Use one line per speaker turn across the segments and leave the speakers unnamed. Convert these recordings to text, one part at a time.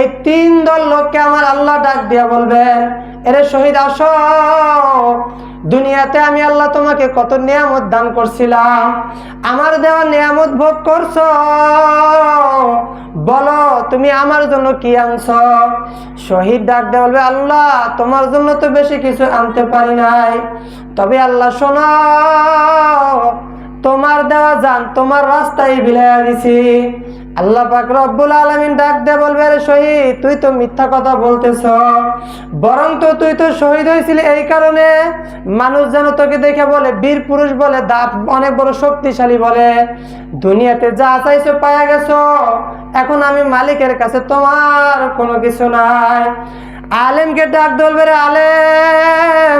এই তিন দল লোককে আমার আল্লাহ ডাক দিয়া বলবেন এরে শহীদ আস। দুনিয়াতে আমি আল্লাহ তোমাকে কত নিয়ামত দান করছিলাম। আমার দেওয়া নিয়ামত ভোগ করছ। বলো, তুমি আমার জন্য কি আনছ? শহীদ ডাক দেওয়া বলবে, আল্লাহ, তোমার জন্য তো বেশি কিছু আনতে পারি নাই। তবে আল্লাহ শোনো তোমার দেওয়া যান, তোমার রাস্তায় বিলাইয়া দিছি। আল্লাহ পাক রব্বুল আলামিন ডাক দে বলবে রে শহীদ, তুই তো মিথ্যা কথা বলতেছ। বরং তো তুই তো শহীদ হয়েছিলি এই কারণে। মানুষ যেন তোকে দেখে বলে, বীর পুরুষ বলে, দাঁত অনেক বড় শক্তিশালী বলে। দুনিয়াতে যা চাইছো পাওয়া গেছো। এখন আমি মালিকের কাছে তোমার কোনো কিছু নাই। আলেমকে ডাক বলবে, রে আলেম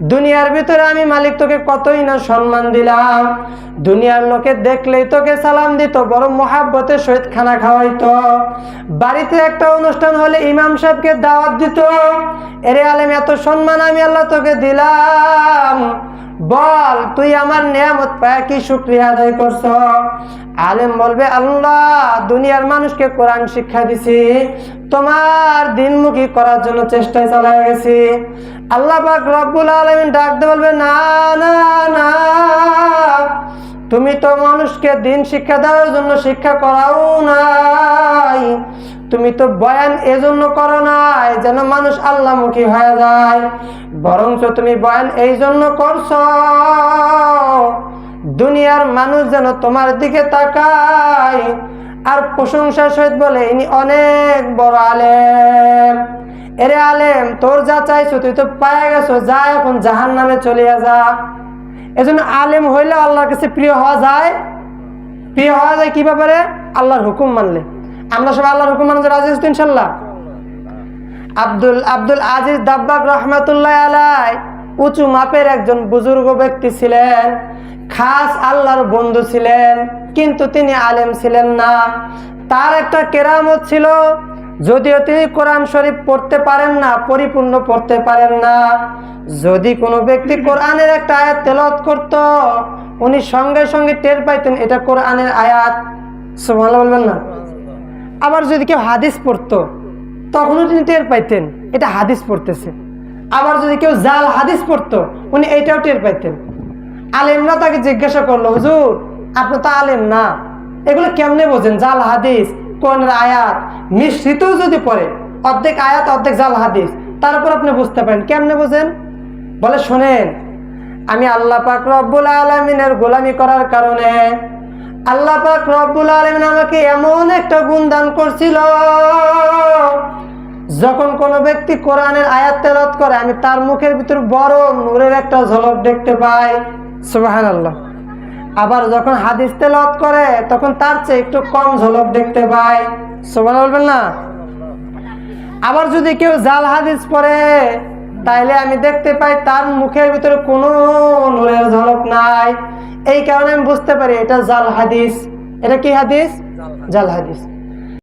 দুনিয়ার ভিতরে আমি মালিক, তোকে কতই না সম্মান দিলাম। দুনিয়ার লোকে দেখলেই তোকে সালাম দিত, বড় মহাব্বতে সহিত খানা খাওয়াইতো। বাড়িতে একটা অনুষ্ঠান হলে ইমাম সাহেবকে দাওয়াত দিত। এরে আলেম, এত সম্মান আমি আল্লাহ তোকে দিলাম। বল, তুই আমার নিয়ামত পায়, কি শুক্রিয়া আদায় করছ? আলেম বলবে, আল্লাহ, দুনিয়ার মানুষকে কোরআন শিক্ষা দিছি, তোমার দিনমুখী করার জন্য চেষ্টায় চালায় গেছি। আল্লাহ পাক রব্বুল আলমিন ডাকতে বলবে, না না না, তুমি তো মানুষকে দিন শিক্ষা দেওয়ার জন্য শিক্ষা করাও নাই, তুমি তো বয়ান এজন্য করো নাই, যেন মানুষ আল্লাহমুখী হয়ে যায়। বরঞ্চ তুমি বয়ান এই জন্য করছ। দুনিয়ার মানুষ যেন তোমার দিকে তাকায়, আর প্রশংসার সহিত বলে, ইনি অনেক বড় আলেম। এরে আলেম, তোর যা চাইছো তুই তো পায়ে গেছো, যা এখন জাহান নামে চলিয়া যা। এজন্য আলেম হইলে আল্লাহর কাছে প্রিয় হওয়া যায়। প্রিয় হওয়া যায় কি ব্যাপারে? আল্লাহর হুকুম মানলে। আমরা সবাই আল্লাহর হুকুম মানতে রাজি আছি ইনশাল্লাহ? আব্দুল আব্দুল আজিজ দাব্বাক রহমাতুল্লাহ আলাই উঁচু মাপের একজন বুজুর্গ ব্যক্তি ছিলেন, খাস আল্লাহর বন্ধু ছিলেন, কিন্তু তিনি আলেম ছিলেন না। তার একটা কেরামত ছিল, যদিও তিনি কোরআন শরীফ পড়তে পারেন না, পরিপূর্ণ পড়তে পারেন না, যদি কোনো ব্যক্তি কোরআনের একটা আয়াত তেলত করত, উনি সঙ্গে সঙ্গে টের পাইতেন, এটা কোরআনের আয়াত। বলবেন না? আবার যদি কেউ হাদিস পড়তো তখনও তিনি টের পাইতেন, এটা হাদিস পড়তেছে। আবার যদি কেউ জাল হাদিস পড়তো, উনি এইটাও টের পাইতেন। আলেমরা তাকে জিজ্ঞাসা করল, হুজুর, আপনি তো আলেম না। এগুলো কেমনে বোঝেন? জাল হাদিস কোন আয়াত, মিশ্রিতও যদি পড়ে, অর্ধেক আয়াত, অর্ধেক জাল হাদিস, তারপর আপনি বুঝতে পারেন, কেমনে বোঝেন? বলে, শোনেন, আমি আল্লাহ পাক রব্বুল আলমিনের গোলামি করার কারণে আল্লাহ পাক রব্বুল আলমিন আমাকে এমন একটা গুণ দান করছিল, যখন কোনো ব্যক্তি কোরআনের আয়াত তেলাওয়াত করে, আমি তার মুখের ভিতর বড় নূরের একটা ঝলক দেখতে পাই। সুবাহান আল্লাহ আবার যখন হাদিস তেলাওয়াত করে, তখন তার চেয়ে একটু কম ঝলক দেখতে পাই। সুবাহ বলবেন না? আবার যদি কেউ জাল হাদিস পড়ে, তাইলে আমি দেখতে পাই তার মুখের ভিতরে কোনো নূরের ঝলক নাই। এই কারণে আমি বুঝতে পারি এটা জাল হাদিস। এটা কি হাদিস? জাল হাদিস।